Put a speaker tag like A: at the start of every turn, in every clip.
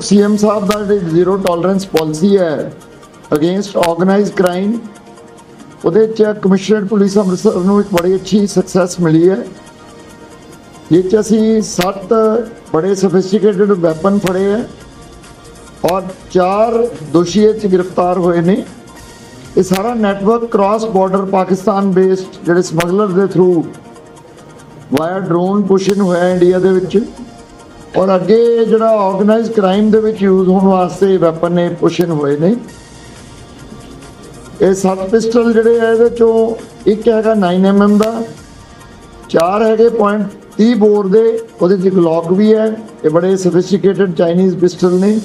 A: CM ਸਾਹਿਬ ਦਾ ਜਿਹੜੀ ਜ਼ੀਰੋ ਟੋਲਰੈਂਸ ਪਾਲਿਸੀ ਹੈ ਅਗੇਂਸਟ ਆਰਗੇਨਾਈਜ਼ਡ ਕ੍ਰਾਈਮ ਉਹਦੇ ਚ ਕਮਿਸ਼ਨਰ ਪੁਲਿਸ ਅੰਮ੍ਰਿਤਸਰ ਨੂੰ ਇੱਕ ਬੜੀ ਅੱਛੀ ਸਕਸੈਸ ਮਿਲੀ ਹੈ ਇਹ ਚ ਅਸੀਂ ਸੱਤ ਬੜੇ ਸੋਫਿਸਟੀਕੇਟਡ ਵੈਪਨ ਫੜੇ ਹੈ ਔਰ ਚਾਰ ਦੋਸ਼ੀ ਚ ਗ੍ਰਿਫਤਾਰ ਹੋਏ ਨੇ ਇਹ ਸਾਰਾ network cross border Pakistan based ਜਿਹੜੇ ਸਮਗਲਰ ਦੇ ਥਰੂ ਵਾਇਆ ਡਰੋਨ ਪੁਸ਼ਨ ਹੋਇਆ ਇੰਡੀਆ ਦੇ ਵਿੱਚ ਔਰ ਅੱਗੇ ਜਿਹੜਾ ਆਰਗੇਨਾਈਜ਼ਡ ਕ੍ਰਾਈਮ ਦੇ ਵਿੱਚ ਯੂਜ਼ ਹੋਣ ਵਾਸਤੇ ਵੈਪਨ ਨੇ ਪੁਸ਼ਨ ਹੋਏ ਨੇ। ਇਹ ਸੱਤ ਪਿਸਟਲ ਜਿਹੜੇ ਆ ਇਹਦੇ ਚੋਂ ਇੱਕ ਹੈਗਾ 9mm ਦਾ, ਚਾਰ ਹੈਗੇ ਪੁਆਇੰਟ 30 ਬੋਰ ਦੇ, ਉਹਦੇ ਚ ਗਲੌਕ ਵੀ ਹੈ, ਇਹ ਬੜੇ ਸੋਫਿਸਟੀਕੇਟਡ ਚਾਈਨੀਜ਼ ਪਿਸਟਲ ਨੇ।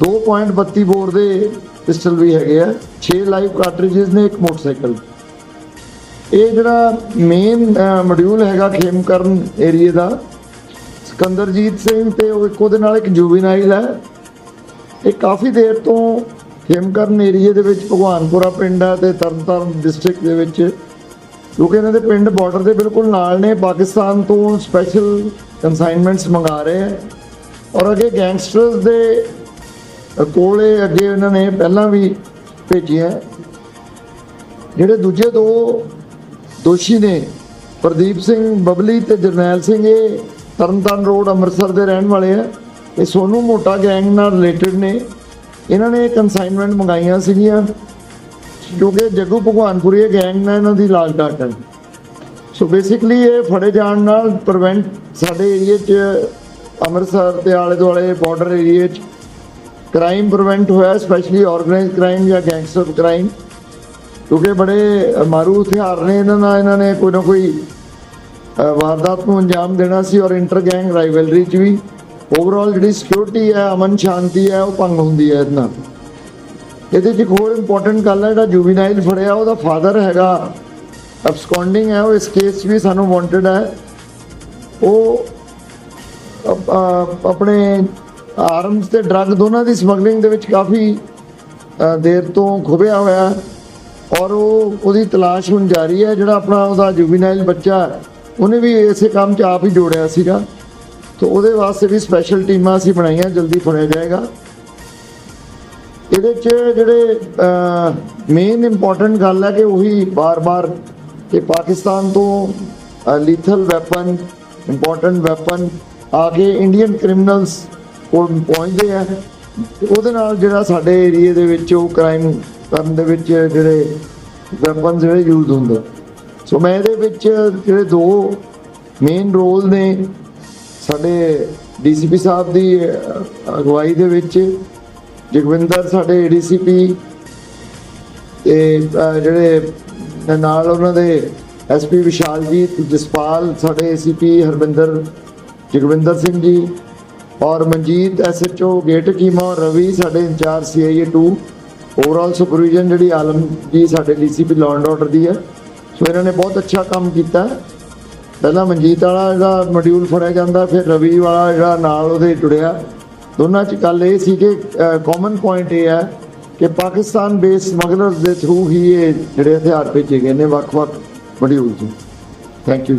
A: 2.32 ਬੋਰ ਦੇ ਪਿਸਟਲ ਵੀ ਹੈਗੇ ਆ 6 ਲਾਈਵ ਕਾਰਟ੍ਰਿਜਸ ਨੇ, ਇੱਕ ਮੋਟਰਸਾਈਕਲ। ਇਹ ਜਿਹੜਾ ਮੇਨ ਮੋਡਿਊਲ ਹੈਗਾ ਖੇਮਕਰਨ ਏਰੀਆ ਦਾ ਸਿਕੰਦਰਜੀਤ ਸਿੰਘ ਤੇ ਉਹ ਇੱਕ ਉਹਦੇ ਨਾਲ ਇੱਕ ਜੁਵੀਨਾਈਲ ਹੈ। ਇਹ ਕਾਫੀ ਦੇਰ ਤੋਂ ਖੇਮਕਰਨ ਏਰੀਏ ਦੇ ਵਿੱਚ ਭਗਵਾਨਪੁਰਾ ਪਿੰਡ ਹੈ ਤੇ ਤਰਨਤਾਰਨ ਡਿਸਟ੍ਰਿਕਟ ਦੇ ਵਿੱਚ। ਕਿਉਂਕਿ ਇਹਨਾਂ ਦੇ ਪਿੰਡ ਬਾਰਡਰ ਦੇ ਬਿਲਕੁਲ ਨਾਲ ਨੇ, ਪਾਕਿਸਤਾਨ ਤੋਂ ਸਪੈਸ਼ਲ ਕਨਸਾਈਨਮੈਂਟਸ ਮੰਗਾ ਰਹੇ ਹੈ। ਔਰ ਅੱਗੇ ਗੈਂਗਸਟਰਸ ਦੇ ਕੋਲੇ ਅੱਗੇ ਇਹਨਾਂ ਨੇ ਪਹਿਲਾਂ ਵੀ ਭੇਜਿਆ ਜਿਹੜੇ ਦੂਜੇ ਦੋ ਦੋਸ਼ੀ ਨੇ, ਪ੍ਰਦੀਪ ਸਿੰਘ ਬਬਲੀ ਤੇ ਜਰਨੈਲ ਸਿੰਘ, ਇਹ ਤਰਨਤਾਰਨ ਰੋਡ ਅੰਮ੍ਰਿਤਸਰ ਦੇ ਰਹਿਣ ਵਾਲੇ ਆ। ਇਹ ਸੋਨੂ ਮੋਟਾ ਗੈਂਗ ਨਾਲ ਰਿਲੇਟਡ ਨੇ। ਇਹਨਾਂ ਨੇ ਕਨਸਾਈਨਮੈਂਟ ਮੰਗਾਈਆਂ ਸੀਗੀਆਂ, ਕਿਉਂਕਿ ਜੱਗੂ ਭਗਵਾਨਪੁਰੀ ਗੈਂਗ ਨਾਲ ਇਹਨਾਂ ਦੀ ਲਾਗ ਡਾਟ ਹੈ। ਸੋ ਬੇਸਿਕਲੀ ਇਹ ਫੜੇ ਜਾਣ ਨਾਲ ਪ੍ਰੀਵੈਂਟ ਸਾਡੇ ਏਰੀਆ 'ਚ, ਅੰਮ੍ਰਿਤਸਰ ਦੇ ਆਲੇ ਦੁਆਲੇ ਬਾਰਡਰ ਏਰੀਆ 'ਚ ਕ੍ਰਾਈਮ ਪ੍ਰੀਵੈਂਟ ਹੋਇਆ ਸਪੈਸ਼ਲੀ ਆਰਗੇਨਾਈਜ਼ਡ ਕ੍ਰਾਈਮ ਜਾਂ ਗੈਂਗਸਟਰ ਕ੍ਰਾਈਮ ਕਿਉਂਕਿ ਬੜੇ ਮਾਰੂ ਹਥਿਆਰ ਨੇ ਇਹਨਾਂ ਨਾਲ, ਇਹਨਾਂ ਨੇ ਕੋਈ ਨਾ ਕੋਈ ਵਾਰਦਾਤ ਨੂੰ ਅੰਜਾਮ ਦੇਣਾ ਸੀ ਔਰ ਇੰਟਰ ਗੈਂਗ ਰਾਈਵਲਰੀ 'ਚ ਵੀ। ਓਵਰਆਲ ਜਿਹੜੀ ਸਿਕਿਉਰਿਟੀ ਹੈ, ਅਮਨ ਸ਼ਾਂਤੀ ਹੈ, ਉਹ ਭੰਗ ਹੁੰਦੀ ਹੈ ਇਹਦੇ ਨਾਲ। ਇਹਦੇ 'ਚ ਇੱਕ ਹੋਰ ਇੰਪੋਰਟੈਂਟ ਗੱਲ ਹੈ, ਜਿਹੜਾ ਜੁਵੀਨਾਈਲ ਫੜਿਆ, ਉਹਦਾ ਫਾਦਰ ਹੈਗਾ। ਅਬਸਕੌਂਡਿੰਗ ਹੈ, ਉਹ ਇਸ ਕੇਸ 'ਚ ਵੀ ਸਾਨੂੰ ਵਾਂਟਡ ਹੈ। ਉਹ ਆਪਣੇ ਆਰਮਸ ਤੇ ਡਰੱਗ ਦੋਨਾਂ ਦੀ ਸਮਗਲਿੰਗ ਦੇ ਵਿੱਚ ਕਾਫੀ ਦੇਰ ਤੋਂ ਖੁਬਿਆ ਹੋਇਆ ਔਰ ਉਹ, ਉਹਦੀ ਤਲਾਸ਼ ਹੁਣ ਜਾਰੀ ਹੈ, ਜਿਹੜਾ ਆਪਣਾ ਉਹਦਾ ਜੁਵੀਨਾਈਲ ਬੱਚਾ ਉਹਨੇ ਵੀ ਇਸੇ ਕੰਮ 'ਚ ਆਪ ਹੀ ਜੋੜਿਆ ਸੀਗਾ। ਤਾਂ ਉਹਦੇ ਵਾਸਤੇ ਵੀ ਸਪੈਸ਼ਲ ਟੀਮਾਂ ਅਸੀਂ ਬਣਾਈਆਂ, ਜਲਦੀ ਫੜਿਆ ਜਾਏਗਾ। ਇਹਦੇ 'ਚ ਜਿਹੜੇ ਮੇਨ ਇੰਪੋਰਟੈਂਟ ਗੱਲ ਹੈ ਕਿ ਉਹੀ ਬਾਰ-ਬਾਰ ਕਿ ਪਾਕਿਸਤਾਨ ਤੋਂ ਲੀਥਲ ਵੈਪਨ ਇੰਪੋਰਟੈਂਟ ਵੈਪਨ ਆ ਕੇ ਇੰਡੀਅਨ ਕ੍ਰਿਮੀਨਲਸ ਕੋਲ ਪਹੁੰਚਦੇ ਆ। ਉਹਦੇ ਨਾਲ ਜਿਹੜਾ ਸਾਡੇ ਏਰੀਆ ਦੇ ਵਿੱਚ ਉਹ ਕ੍ਰਾਈਮ ਕਰਨ ਦੇ ਵਿੱਚ ਜਿਹੜੇ ਵੈਪਨ ਜਿਹੜੇ ਯੂਜ਼ ਹੁੰਦੇ ਸੋ ਮੈਂ ਇਹਦੇ ਵਿੱਚ ਜਿਹੜੇ ਦੋ ਮੇਨ ਰੋਲ ਨੇ ਸਾਡੇ ਡੀਸੀਪੀ ਸਾਹਿਬ ਦੀ ਅਗਵਾਈ ਦੇ ਵਿੱਚ ਜਗਵਿੰਦਰ ਸਾਡੇ ਏਡੀਸੀਪੀ ਤੇ ਅਹ, ਜਿਹੜੇ ਨਾਲ ਉਹਨਾਂ ਦੇ ਐਸਪੀ ਵਿਸ਼ਾਲਜੀਤ ਜਸਪਾਲ ਸਾਡੇ ਏਸੀਪੀ ਹਰਵਿੰਦਰ ਜਗਵਿੰਦਰ ਸਿੰਘ ਜੀ ਔਰ ਮਨਜੀਤ ਐਸਐਚਓ ਗੇਟ ਕੀਮਾ ਔਰ ਰਵੀ ਸਾਡੇ ਇੰਚਾਰਜ ਸੀਆਈਏ 2 ਓਵਰਆਲ ਸੁਪਰਵੀਜ਼ਨ ਜਿਹੜੀ ਆਲਮ ਜੀ ਸਾਡੇ ਡੀਸੀਪੀ ਲਾਅ ਐਂਡ ਆਰਡਰ ਦੀ ਹੈ। ਸੋ ਇਹਨਾਂ ਨੇ ਬਹੁਤ ਅੱਛਾ ਕੰਮ ਕੀਤਾ। ਪਹਿਲਾਂ ਮਨਜੀਤ ਵਾਲਾ ਜਿਹੜਾ ਮੋਡਿਊਲ ਫੜਿਆ ਜਾਂਦਾ, ਫਿਰ ਰਵੀ ਵਾਲਾ ਜਿਹੜਾ ਨਾਲ ਉਹਦੇ ਜੁੜਿਆ। ਦੋਨਾਂ ਚ ਗੱਲ ਇਹ ਸੀ ਕਿ ਕਾਮਨ ਪੁਆਇੰਟ ਇਹ ਹੈ ਕਿ ਪਾਕਿਸਤਾਨ ਬੇਸ ਸਮਗਲਰਸ ਦੇ ਥਰੂ ਹੀ ਇਹ ਜਿਹੜੇ ਹਥਿਆਰ ਭੇਜੇ ਗਏ ਨੇ ਵੱਖ-ਵੱਖ ਮੋਡਿਊਲ ਚ। Thank you